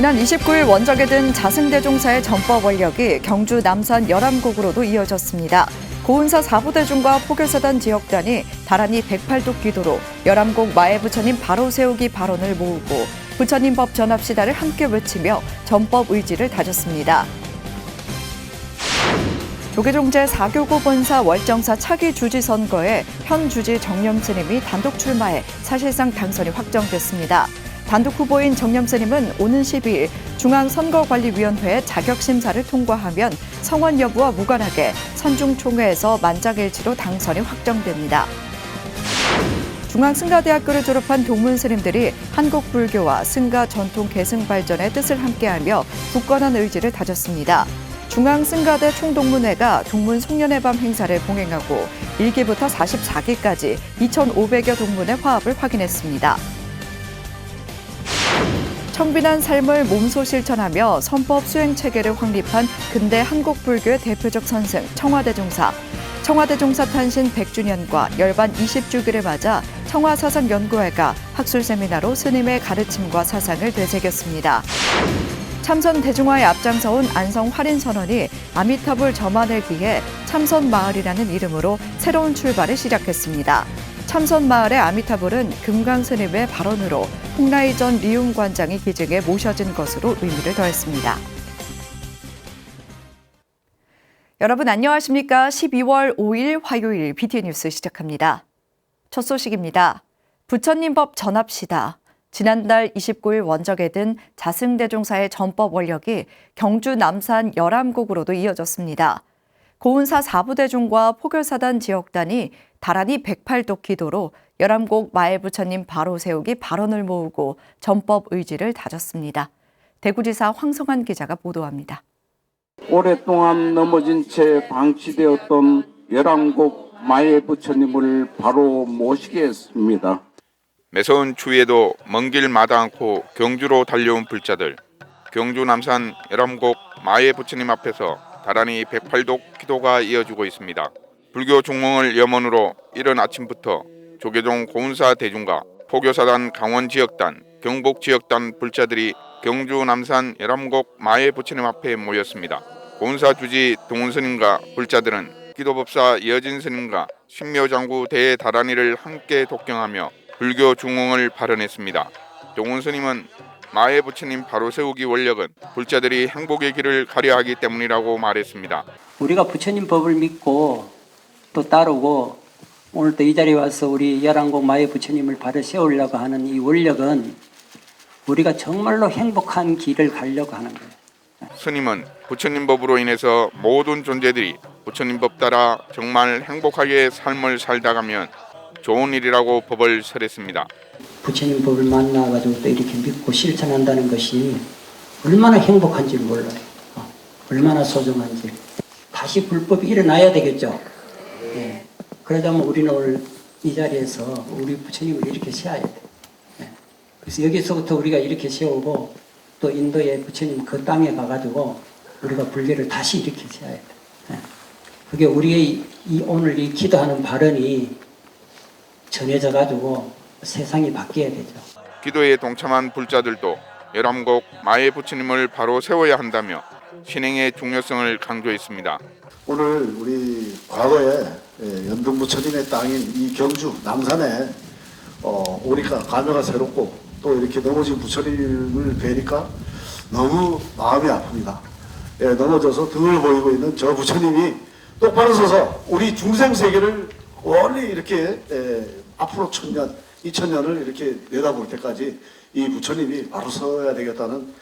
지난 29일 원적에 든 자승대종사의 전법 원력이 경주 남산 열암곡으로도 이어졌습니다. 고은사 4부대중과 포교사단 지역단이 다란이 108도 기도로 열암곡 마애부처님 바로 세우기 발언을 모으고 부처님 법 전합시다를 함께 외치며 전법 의지를 다졌습니다. 조계종 제 4교구 본사 월정사 차기 주지 선거에 현 주지 정념 스님이 단독 출마해 사실상 당선이 확정됐습니다. 단독 후보인 정념 스님은 오는 12일 중앙선거관리위원회 자격심사를 통과하면 성원 여부와 무관하게 선중총회에서 만장일치로 당선이 확정됩니다. 중앙승가대학교를 졸업한 동문 스님들이 한국 불교와 승가 전통 계승 발전의 뜻을 함께하며 굳건한 의지를 다졌습니다. 중앙승가대 총동문회가 동문 송년회 밤 행사를 봉행하고 1기부터 44기까지 2,500여 동문의 화합을 확인했습니다. 청빈한 삶을 몸소 실천하며 선법 수행 체계를 확립한 근대 한국 불교의 대표적 선생 청와대 종사. 청와대 종사 탄신 100주년과 열반 20주기를 맞아 청와사상연구회가 학술 세미나로 스님의 가르침과 사상을 되새겼습니다. 참선 대중화에 앞장서온 안성 활인선언이 아미타불 점안을 기해 참선 마을이라는 이름으로 새로운 출발을 시작했습니다. 참선마을의 아미타불은 금강스님의 발언으로 홍라이 전 리움 관장이 기증에 모셔진 것으로 의미를 더했습니다. 여러분 안녕하십니까? 12월 5일 화요일 BTN 뉴스 시작합니다. 첫 소식입니다. 부처님 법 전합시다. 지난달 29일 원적에 든 자승대종사의 전법 원력이 경주 남산 열암곡으로도 이어졌습니다. 고은사 4부대중과 포교사단 지역단이 다란이 108도 기도로 열암곡 마애부처님 바로 세우기 발언을 모으고 전법 의지를 다졌습니다. 대구지사 황성환 기자가 보도합니다. 오랫동안 넘어진 채 방치되었던 열암곡 마의 부처님을 바로 모시겠습니다. 매서운 추위에도 먼 길 마다 않고 경주로 달려온 불자들 경주 남산 열암곡 마의 부처님 앞에서 다란히 108도 기도가 이어지고 있습니다. 불교 중흥을 염원으로 이른 아침부터 조계종 고운사 대중과 포교사단 강원 지역단 경북 지역단 불자들이 경주 남산 열암곡 마의 부처님 앞에 모였습니다. 고운사 주지 동훈 스님과 불자들은 기도법사 이어진 스님과 신묘장구 대다란이를 함께 독경하며 불교 중흥을 발언했습니다. 동훈 스님은 마의 부처님 바로 세우기 원력은 불자들이 행복의 길을 가려 하기 때문이라고 말했습니다. 우리가 부처님 법을 믿고 또 따르고 오늘 또 이 자리에 와서 우리 열한곡 마의 부처님을 바로 세우려고 하는 이 원력은 우리가 정말로 행복한 길을 가려고 하는 거예요. 스님은 부처님 법으로 인해서 모든 존재들이 부처님 법 따라 정말 행복하게 삶을 살다 가면 좋은 일이라고 법을 설했습니다. 부처님 법을 만나 가지고 또 이렇게 믿고 실천한다는 것이 얼마나 행복한지 몰라요. 어, 얼마나 소중한지. 다시 불법이 일어나야 되겠죠. 예. 그러자면 우리는 오늘 이 자리에서 우리 부처님을 이렇게 세워야 돼. 예. 그래서 여기서부터 우리가 이렇게 세우고 또 인도의 부처님 그 땅에 가가지고 우리가 불교를 다시 이렇게 세워야 돼. 예. 그게 우리의 이 오늘 이 기도하는 발언이 전해져 가지고 세상이 바뀌어야 되죠. 기도에 동참한 불자들도 열암곡 마의 부처님을 바로 세워야 한다며 신행의 중요성을 강조했습니다. 오늘 우리 과거에 예, 연등 부처님의 땅인 이 경주 남산에 어, 오니까 감회가 새롭고 또 이렇게 넘어진 부처님을 뵈니까 너무 마음이 아픕니다. 예, 넘어져서 등을 보이고 있는 저 부처님이 똑바로 서서 우리 중생 세계를 원리 이렇게 예, 앞으로 천년, 이천년을 이렇게 내다볼 때까지 이 부처님이 바로 서야 되겠다는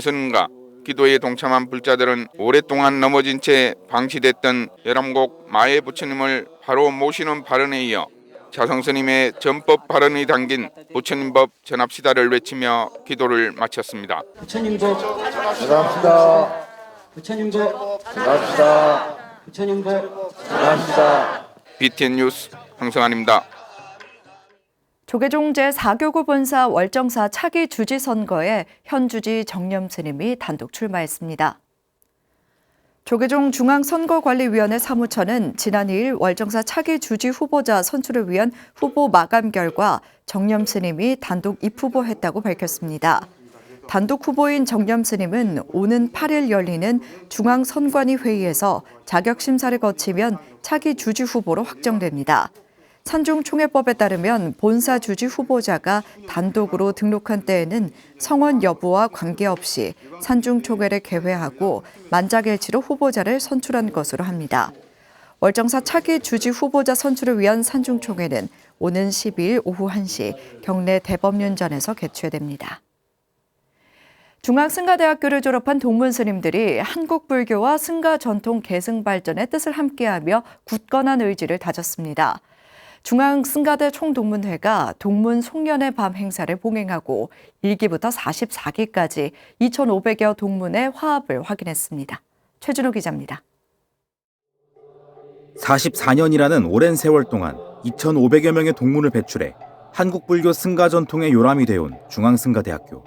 스님과 기도에 동참한 불자들은 오랫동안 넘어진 채 방치됐던 열암곡 마의 부처님을 바로 모시는 발언에 이어 자성 스님의 전법 발언이 담긴 부처님법 전합시다를 외치며 기도를 마쳤습니다. 부처님 법, 감사합니다. 부처님 법, 감사합니다. 부처님 법. 감사합니다. BTN 뉴스 황성환입니다. 조계종 제4교구 본사 월정사 차기 주지 선거에 현 주지 정념 스님이 단독 출마했습니다. 조계종 중앙선거관리위원회 사무처는 지난 2일 월정사 차기 주지 후보자 선출을 위한 후보 마감 결과 정념 스님이 단독 입후보했다고 밝혔습니다. 단독 후보인 정념 스님은 오는 8일 열리는 중앙선관위 회의에서 자격 심사를 거치면 차기 주지 후보로 확정됩니다. 산중총회법에 따르면 본사 주지 후보자가 단독으로 등록한 때에는 성원 여부와 관계없이 산중총회를 개회하고 만장일치로 후보자를 선출한 것으로 합니다. 월정사 차기 주지 후보자 선출을 위한 산중총회는 오는 12일 오후 1시 경내 대법륜전에서 개최됩니다. 중앙승가대학교를 졸업한 동문 스님들이 한국 불교와 승가 전통 계승 발전의 뜻을 함께하며 굳건한 의지를 다졌습니다. 중앙 승가대 총동문회가 동문 송년의 밤 행사를 봉행하고 1기부터 44기까지 2,500여 동문의 화합을 확인했습니다. 최준호 기자입니다. 44년이라는 오랜 세월 동안 2,500여 명의 동문을 배출해 한국 불교 승가 전통의 요람이 되어온 중앙승가대학교.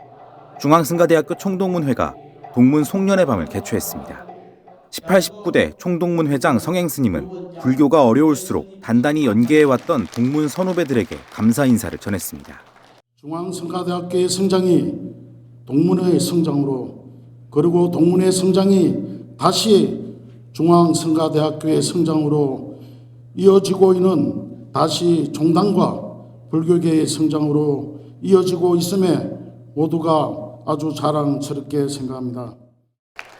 중앙승가대학교 총동문회가 동문 송년의 밤을 개최했습니다. 18, 19대 총동문 회장 성행 스님은 불교가 어려울수록 단단히 연계해왔던 동문 선후배들에게 감사 인사를 전했습니다. 중앙성가대학교의 성장이 동문회의 성장으로 그리고 동문회의 성장이 다시 중앙성가대학교의 성장으로 이어지고 있는 다시 종단과 불교계의 성장으로 이어지고 있음에 모두가 아주 자랑스럽게 생각합니다.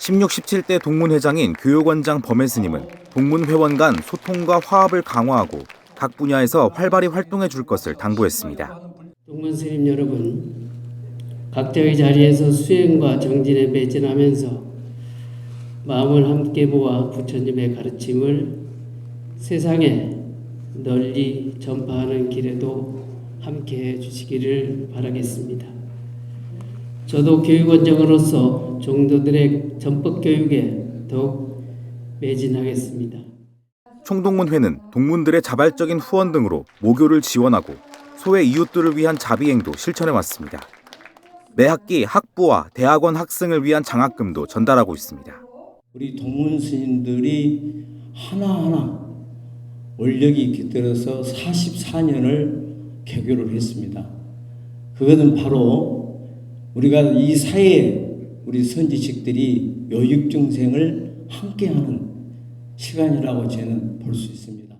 16, 17대 동문회장인 교육원장 범혜스님은 동문회원 간 소통과 화합을 강화하고 각 분야에서 활발히 활동해 줄 것을 당부했습니다. 동문 스님 여러분, 각자의 자리에서 수행과 정진에 매진하면서 마음을 함께 모아 부처님의 가르침을 세상에 널리 전파하는 길에도 함께 해 주시기를 바라겠습니다. 저도 교육원장으로서 종도들의 전법 교육에 더욱 매진하겠습니다. 총동문회는 동문들의 자발적인 후원 등으로 모교를 지원하고 소외 이웃들을 위한 자비행도 실천해 왔습니다. 매 학기 학부와 대학원 학생을 위한 장학금도 전달하고 있습니다. 우리 동문 스님들이 하나하나 원력이 깃들어서 44년을 개교를 했습니다. 그것은 바로 우리가 이 사회에 우리 선지식들이 요육정생을 함께하는 시간이라고 저는 볼 수 있습니다.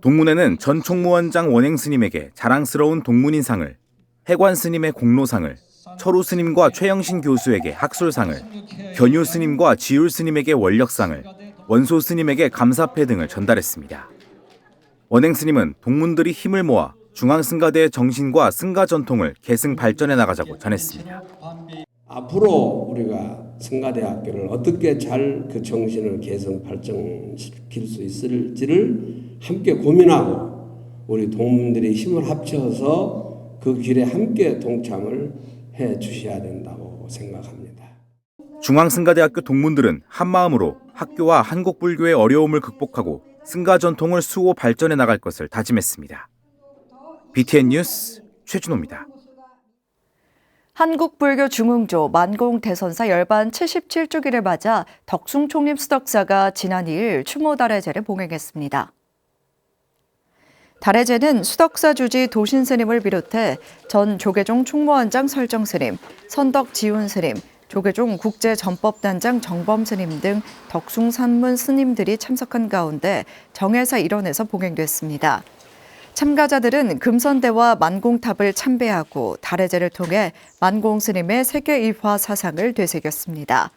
동문회는 전 총무원장 원행 스님에게 자랑스러운 동문인상을, 해관 스님의 공로상을, 철우 스님과 최영신 교수에게 학술상을, 견유 스님과 지율 스님에게 원력상을, 원소 스님에게 감사패 등을 전달했습니다. 원행 스님은 동문들이 힘을 모아 중앙승가대의 정신과 승가 전통을 계승 발전해 나가자고 전했습니다. 앞으로 우리가 성가대학교를 어떻게 잘 그 정신을 개선 발전시킬 수 있을지를 함께 고민하고 우리 동문들이 힘을 합쳐서 그 길에 함께 동참을 해 주셔야 된다고 생각합니다. 중앙승가대학교 동문들은 한마음으로 학교와 한국 불교의 어려움을 극복하고 승가 전통을 수호 발전해 나갈 것을 다짐했습니다. BTN 뉴스 최준호입니다. 한국불교 중흥조 만공 대선사 열반 77주기를 맞아 덕숭 총림 수덕사가 지난 2일 추모 달해제를 봉행했습니다. 달해제는 수덕사 주지 도신 스님을 비롯해 전 조계종 총무원장 설정 스님, 선덕 지훈 스님, 조계종 국제전법단장 정범 스님 등 덕숭 산문 스님들이 참석한 가운데 정회사 일원에서 봉행됐습니다. 참가자들은 금선대와 만공탑을 참배하고 달해제를 통해 만공 스님의 세계 일화 사상을 되새겼습니다.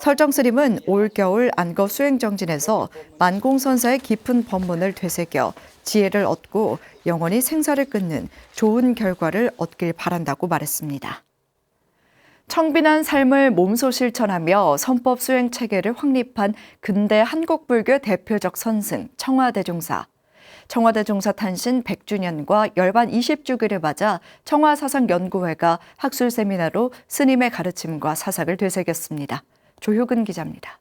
설정 스님은 올겨울 안거 수행 정진에서 만공 선사의 깊은 법문을 되새겨 지혜를 얻고 영원히 생사를 끊는 좋은 결과를 얻길 바란다고 말했습니다. 청빈한 삶을 몸소 실천하며 선법 수행 체계를 확립한 근대 한국 불교의 대표적 선승 청와대종사. 청와대 종사 탄신 100주년과 열반 20주기를 맞아 청와사상연구회가 학술 세미나로 스님의 가르침과 사상을 되새겼습니다. 조효근 기자입니다.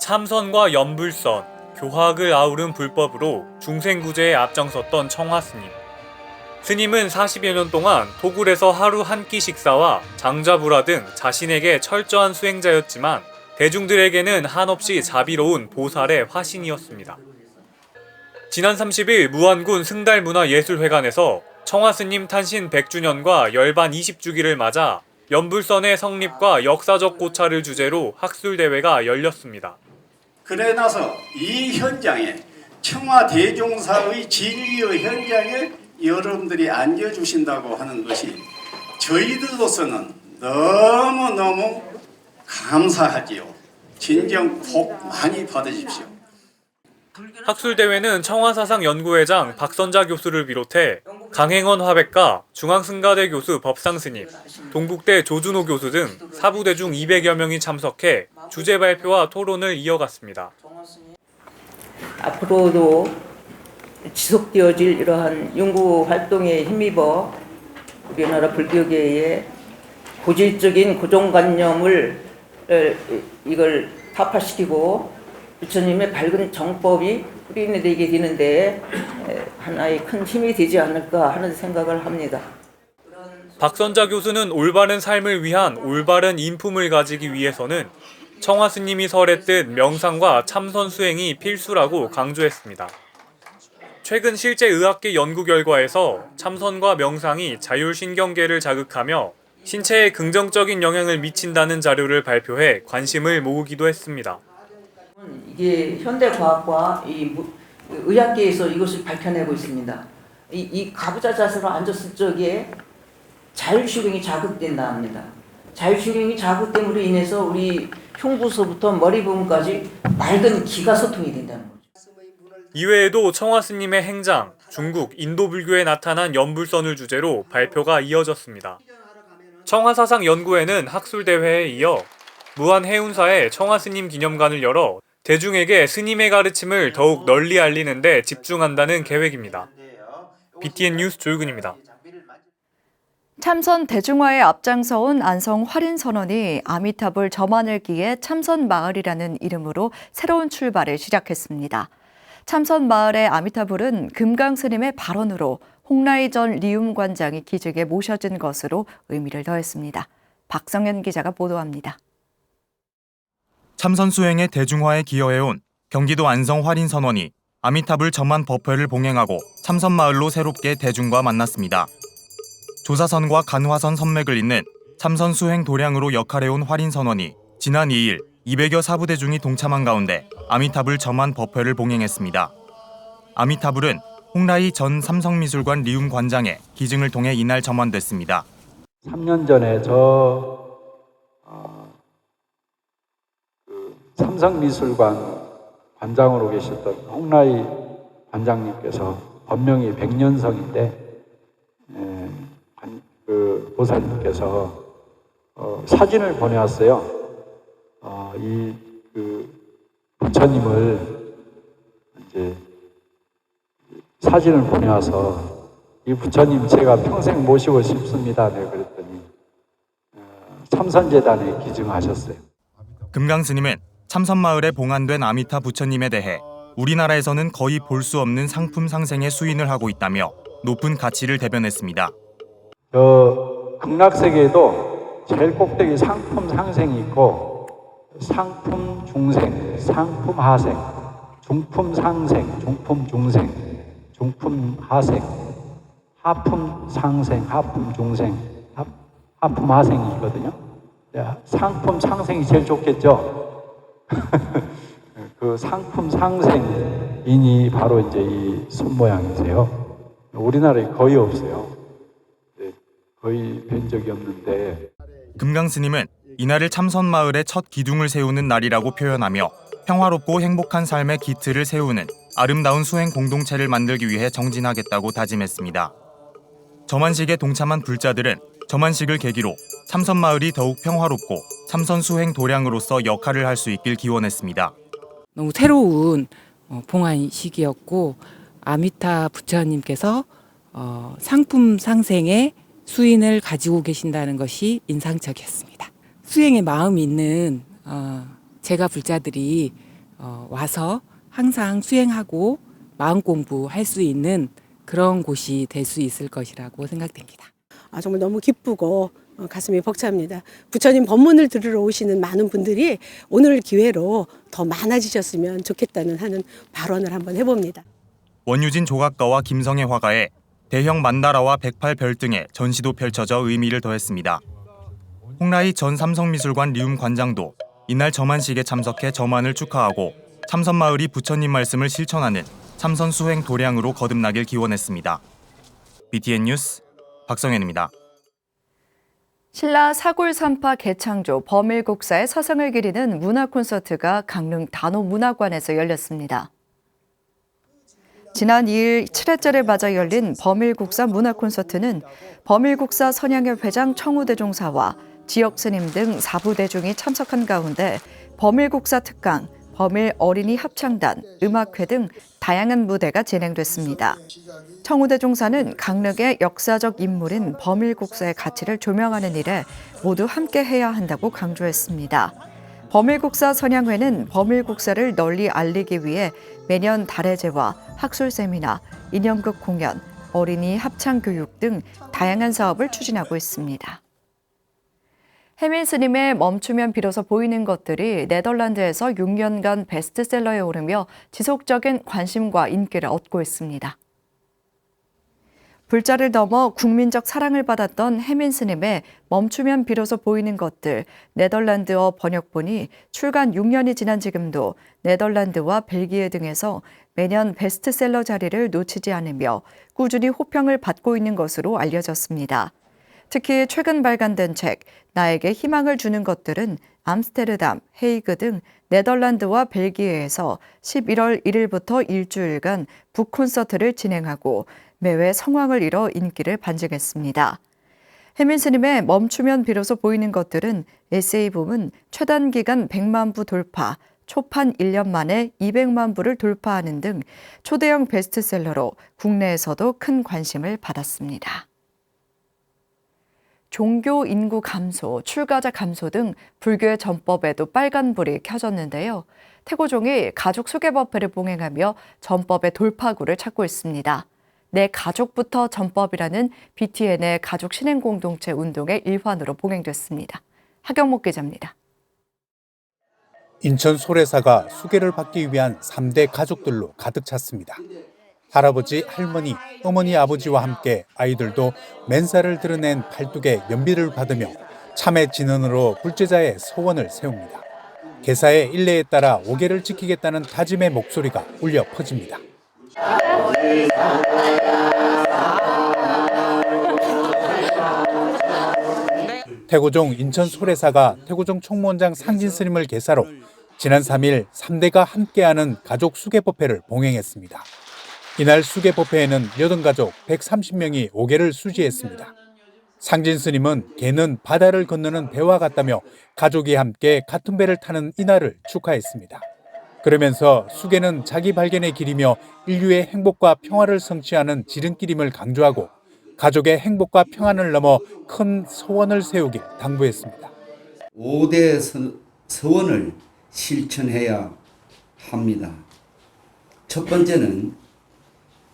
참선과 연불선, 교학을 아우른 불법으로 중생구제에 앞장섰던 청화 스님. 스님은 40여 년 동안 도굴에서 하루 한 끼 식사와 장자부라 등 자신에게 철저한 수행자였지만 대중들에게는 한없이 자비로운 보살의 화신이었습니다. 지난 30일 무안군 승달문화예술회관에서 청화스님 탄신 100주년과 열반 20주기를 맞아 연불선의 성립과 역사적 고찰을 주제로 학술대회가 열렸습니다. 그래 나서 이 현장에 청와 대종사의 진리의 현장에 여러분들이 앉아주신다고 하는 것이 저희들로서는 너무너무 감사하지요. 진정 복 많이 받으십시오. 학술대회는 청와사상연구회장 박선자 교수를 비롯해 강행원 화백과 중앙승가대 교수 법상스님, 동국대 조준호 교수 등 사부대 중 200여 명이 참석해 주제 발표와 토론을 이어갔습니다. 앞으로도 지속되어질 이러한 연구 활동에 힘입어 우리나라 불교계의 고질적인 고정관념을 에, 이걸 타파시키고 부처님의 밝은 정법이 뿌리내 되게 되는데 에, 하나의 큰 힘이 되지 않을까 하는 생각을 합니다. 박선자 교수는 올바른 삶을 위한 올바른 인품을 가지기 위해서는 청화 스님이 설했듯 명상과 참선 수행이 필수라고 강조했습니다. 최근 실제 의학계 연구 결과에서 참선과 명상이 자율신경계를 자극하며 신체에 긍정적인 영향을 미친다는 자료를 발표해 관심을 모으기도 했습니다. 이게 현대 과학과 이 무- 의학계에서 이것을 밝혀내고 있습니다. 이, 이 가부좌 자세로 앉았을 적에 자율신경이 자극된다 합니다. 자율신경이 자극됨으로 인해서 우리 흉부서부터 머리 부분까지 맑은 기가 소통이 된다는 거죠. 이외에도 청화 스님의 행장, 중국, 인도 불교에 나타난 연불선을 주제로 발표가 이어졌습니다. 청화사상 연구회는 학술대회에 이어 무한 해운사에 청화 스님 기념관을 열어 대중에게 스님의 가르침을 더욱 널리 알리는 데 집중한다는 계획입니다. BTN 뉴스 조유근입니다. 참선 대중화에 앞장서온 안성 활인선원이 아미타불 점하늘기의 참선 마을이라는 이름으로 새로운 출발을 시작했습니다. 참선 마을의 아미타불은 금강 스님의 발언으로 홍라이 전 리움 관장이 기직에 모셔진 것으로 의미를 더했습니다. 박성현 기자가 보도합니다. 참선 수행의 대중화에 기여해온 경기도 안성 활인 선원이 아미타불 점만 법회를 봉행하고 참선 마을로 새롭게 대중과 만났습니다. 조사선과 간화선 선맥을 잇는 참선 수행 도량으로 역할해온 활인 선원이 지난 2일 200여 사부대 중이 동참한 가운데 아미타불 점안 법회를 봉행했습니다. 아미타불은 홍라이 전 삼성미술관 리움 관장의 기증을 통해 이날 점안됐습니다. 3년 전에 저 어, 그 삼성미술관 관장으로 계셨던 홍라이 관장님께서 법명이 백년성인데 에, 관- 그 보살님께서 어, 사진을 보내왔어요. 어, 이그 부처님을 이제 사진을 보내와서 이 부처님 제가 평생 모시고 싶습니다. 네, 그랬더니 어, 참선재단에 기증하셨어요. 금강 스님은 참선 마을에 봉안된 아미타 부처님에 대해 우리나라에서는 거의 볼 수 없는 상품 상생의 수인을 하고 있다며 높은 가치를 대변했습니다. 저 극락세계에도 제일 꼭대기 상품 상생이 있고 상품 중생, 상품 하생, 중품 상생, 중품 중생, 중품 하생, 하품 상생, 하품 중생, 하, 하품 하생이거든요. 네, 상품 상생이 제일 좋겠죠. 그 상품 상생인이 바로 이제 이 손 모양이세요. 우리나라에 거의 없어요. 네, 거의 뵌 적이 없는데 금강 스님은 이날을 참선 마을의 첫 기둥을 세우는 날이라고 표현하며 평화롭고 행복한 삶의 기틀을 세우는 아름다운 수행 공동체를 만들기 위해 정진하겠다고 다짐했습니다. 점안식에 동참한 불자들은 점안식을 계기로 참선 마을이 더욱 평화롭고 참선 수행 도량으로서 역할을 할 수 있길 기원했습니다. 너무 새로운 어, 봉안식이었고 아미타 부처님께서 어, 상품 상생의 수인을 가지고 계신다는 것이 인상적이었습니다. 수행의 마음이 있는 어, 제가 불자들이 어, 와서 항상 수행하고 마음 공부할 수 있는 그런 곳이 될 수 있을 것이라고 생각됩니다. 아, 정말 너무 기쁘고 어, 가슴이 벅찹니다. 부처님 법문을 들으러 오시는 많은 분들이 오늘 기회로 더 많아지셨으면 좋겠다는 하는 발언을 한번 해봅니다. 원유진 조각가와 김성애 화가의 대형 만다라와 108별 등의 전시도 펼쳐져 의미를 더했습니다. 홍라희 전 삼성미술관 리움 관장도 이날 점안식에 참석해 점안을 축하하고 참선마을이 부처님 말씀을 실천하는 참선 수행 도량으로 거듭나길 기원했습니다. BTN 뉴스 박성현입니다. 신라 사골산파 개창조 범일국사의 서성을 기리는 문화 콘서트가 강릉 단오문화관에서 열렸습니다. 지난 2일 7회째를 맞아 열린 범일국사 문화 콘서트는 범일국사 선양협 회장 청우대종사와 지역 스님 등 4부 대중이 참석한 가운데 범일국사 특강, 범일 어린이 합창단, 음악회 등 다양한 무대가 진행됐습니다. 청우대 종사는 강릉의 역사적 인물인 범일 국사의 가치를 조명하는 일에 모두 함께 해야 한다고 강조했습니다. 범일 국사 선양회는 범일 국사를 널리 알리기 위해 매년 달해제와 학술 세미나, 인형극 공연, 어린이 합창 교육 등 다양한 사업을 추진하고 있습니다. 해민 스님의 멈추면 비로소 보이는 것들이 네덜란드에서 6년간 베스트셀러에 오르며 지속적인 관심과 인기를 얻고 있습니다. 불자를 넘어 국민적 사랑을 받았던 해민 스님의 멈추면 비로소 보이는 것들 네덜란드어 번역본이 출간 6년이 지난 지금도 네덜란드와 벨기에 등에서 매년 베스트셀러 자리를 놓치지 않으며 꾸준히 호평을 받고 있는 것으로 알려졌습니다. 특히 최근 발간된 책 나에게 희망을 주는 것들은 암스테르담, 헤이그 등 네덜란드와 벨기에에서 11월 1일부터 일주일간 북 콘서트를 진행하고 매회 성황을 이뤄 인기를 반증했습니다. 해민 스님의 멈추면 비로소 보이는 것들은 에세이 부문 최단 기간 100만 부 돌파, 초판 1년 만에 200만 부를 돌파하는 등 초대형 베스트셀러로 국내에서도 큰 관심을 받았습니다. 종교 인구 감소, 출가자 감소 등 불교의 전법에도 빨간불이 켜졌는데요. 태고종이 가족 수계법회를 봉행하며 전법의 돌파구를 찾고 있습니다. 내 가족부터 전법이라는 BTN의 가족 신행 공동체 운동의 일환으로 봉행됐습니다. 하경목 기자입니다. 인천 소래사가 수계를 받기 위한 3대 가족들로 가득 찼습니다. 할아버지, 할머니, 어머니, 아버지와 함께 아이들도 맨살을 드러낸 팔뚝에 연비를 받으며 참회 진언으로 불제자의 소원을 세웁니다. 개사의 일례에 따라 오계를 지키겠다는 다짐의 목소리가 울려 퍼집니다. 태고종 인천 소래사가 태고종 총무원장 상진 스님을 계사로 지난 3일 3대가 함께하는 가족 수계법회를 봉행했습니다. 이날 수계법회에는 여든가족 130명이 오계를 수지했습니다. 상진 스님은 개는 바다를 건너는 배와 같다며 가족이 함께 같은 배를 타는 이날을 축하했습니다. 그러면서 수계는 자기 발견의 길이며 인류의 행복과 평화를 성취하는 지름길임을 강조하고 가족의 행복과 평안을 넘어 큰 소원을 세우길 당부했습니다. 5대 서, 서원을 실천해야 합니다. 첫 번째는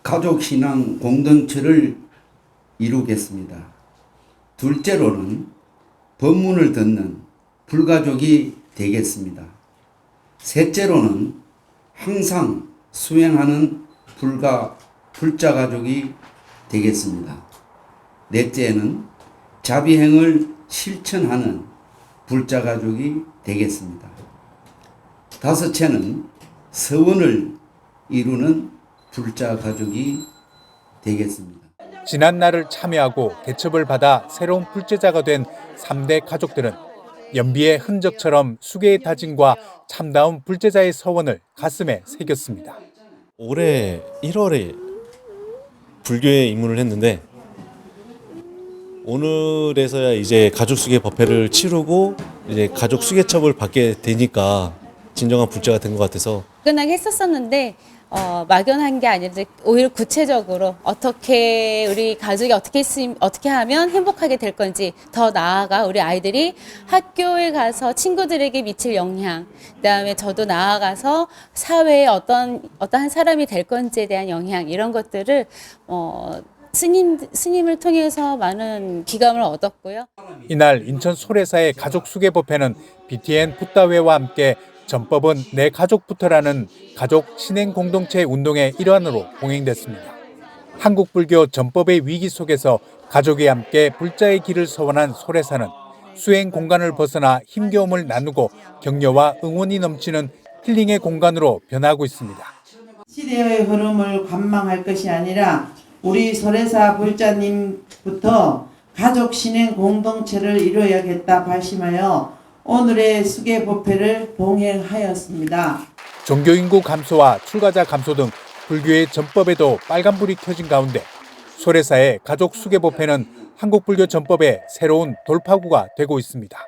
가족 신앙 공동체를 이루겠습니다. 둘째로는 법문을 듣는 불가족이 되겠습니다. 셋째로는 항상 수행하는 불가 불자 가족이 되겠습니다. 넷째는 자비행을 실천하는 불자 가족이 되겠습니다. 다섯째는 서원을 이루는 불자 가족이 되겠습니다. 지난 날을 참여하고 개첩을 받아 새로운 불제자가 된 3대 가족들은 연비의 흔적처럼 수계의 다짐과 참다운 불제자의 서원을 가슴에 새겼습니다. 올해 1월에 불교에 입문을 했는데 오늘에서야 이제 가족 수계 법회를 치르고 이제 가족 수계첩을 받게 되니까 진정한 불자가 된 것 같아서 막연하게 했었었는데 어, 막연한 게 아니라 오히려 구체적으로 어떻게 우리 가족이 어떻게 했으면 어떻게 하면 행복하게 될 건지 더 나아가 우리 아이들이 학교에 가서 친구들에게 미칠 영향 그다음에 저도 나아가서 사회에 어떤 어떠한 사람이 될 건지에 대한 영향 이런 것들을 어, 스님 스님을 통해서 많은 기감을 얻었고요. 이날 인천 소래사의 가족 수계 법회는 BTN 붓다회와 함께 전법은 내 가족부터라는 가족 신행 공동체 운동의 일환으로 봉행됐습니다. 한국 불교 전법의 위기 속에서 가족이 함께 불자의 길을 서원한 소래사는 수행 공간을 벗어나 힘겨움을 나누고 격려와 응원이 넘치는 힐링의 공간으로 변하고 있습니다. 시대의 흐름을 관망할 것이 아니라 우리 소래사 불자님부터 가족 신행 공동체를 이루어야겠다 발심하여 오늘의 수계 법회를 봉행하였습니다. 종교 인구 감소와 출가자 감소 등 불교의 전법에도 빨간불이 켜진 가운데 소래사의 가족 수계 법회는 한국 불교 전법의 새로운 돌파구가 되고 있습니다.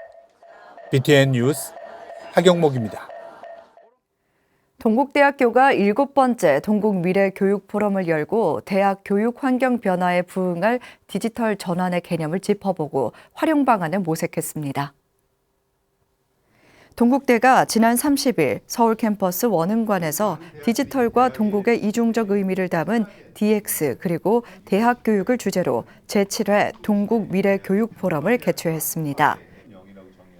BTN 뉴스 하경목입니다. 동국대학교가 일곱 번째 동국 미래 교육 포럼을 열고 대학 교육 환경 변화에 부응할 디지털 전환의 개념을 짚어보고 활용 방안을 모색했습니다. 동국대가 지난 30일 서울 캠퍼스 원흥관에서 디지털과 동국의 이중적 의미를 담은 DX 그리고 대학 교육을 주제로 제7회 동국 미래 교육 포럼을 개최했습니다.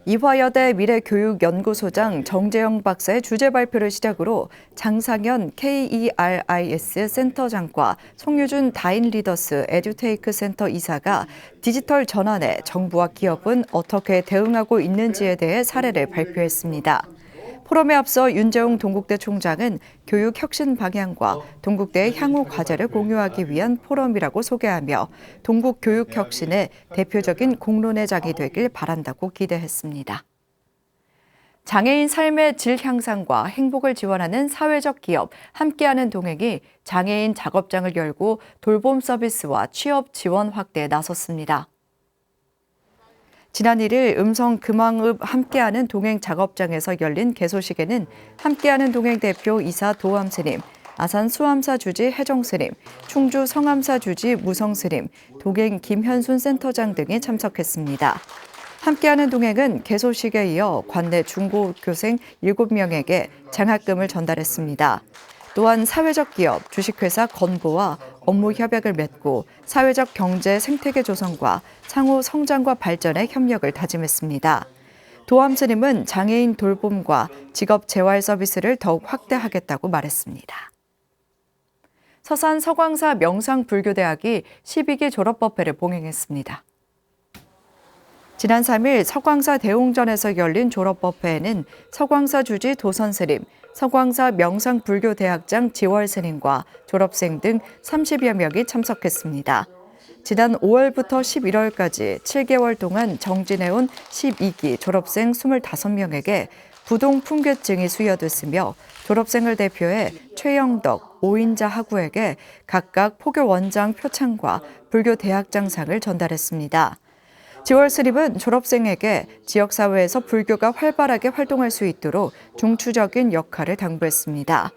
이화여대 미래교육연구소장 정재영 박사의 주제 발표를 시작으로 장상현 KERIS 센터장과 송유준 다인 리더스 에듀테이크 센터 이사가 디지털 전환에 정부와 기업은 어떻게 대응하고 있는지에 대해 사례를 발표했습니다. 포럼에 앞서 윤재웅 동국대 총장은 교육 혁신 방향과 동국대의 향후 과제를 공유하기 위한 포럼이라고 소개하며 동국 교육 혁신의 대표적인 공론의 장이 되길 바란다고 기대했습니다. 장애인 삶의 질 향상과 행복을 지원하는 사회적 기업 함께하는 동행이 장애인 작업장을 열고 돌봄 서비스와 취업 지원 확대에 나섰습니다. 지난 1일 음성 금왕읍 함께하는 동행 작업장에서 열린 개소식에는 함께하는 동행 대표 이사 도암 스님, 아산 수암사 주지 혜정 스님, 충주 성암사 주지 무성 스님, 도갱 김현순 센터장 등이 참석했습니다. 함께하는 동행은 개소식에 이어 관내 중고교생 7명에게 장학금을 전달했습니다. 또한 사회적 기업, 주식회사 건보와 업무 협약을 맺고 사회적 경제 생태계 조성과 상호 성장과 발전의 협력을 다짐했습니다. 도암 스님은 장애인 돌봄과 직업 재활 서비스를 더욱 확대하겠다고 말했습니다. 서산 서광사 명상불교대학이 12기 졸업법회를 봉행했습니다. 지난 3일 서광사 대웅전에서 열린 졸업법회에는 서광사 주지 도선스님, 서광사 명상불교대학장 지월 스님과 졸업생 등 30여 명이 참석했습니다. 지난 5월부터 11월까지 7개월 동안 정진해온 12기 졸업생 25명에게 부동 풍괴증이 수여됐으며 졸업생을 대표해 최영덕, 오인자 학우에게 각각 포교 원장 표창과 불교 대학장상을 전달했습니다. 지월스립은 졸업생에게 지역사회에서 불교가 활발하게 활동할 수 있도록 중추적인 역할을 당부했습니다.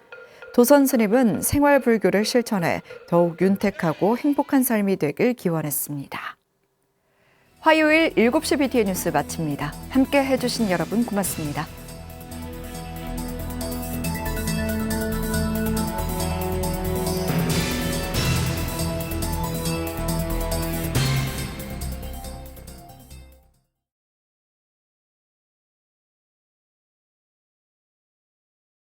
도선스립은 생활불교를 실천해 더욱 윤택하고 행복한 삶이 되길 기원했습니다. 화요일 7시 BTN 뉴스 마칩니다. 함께 해주신 여러분 고맙습니다.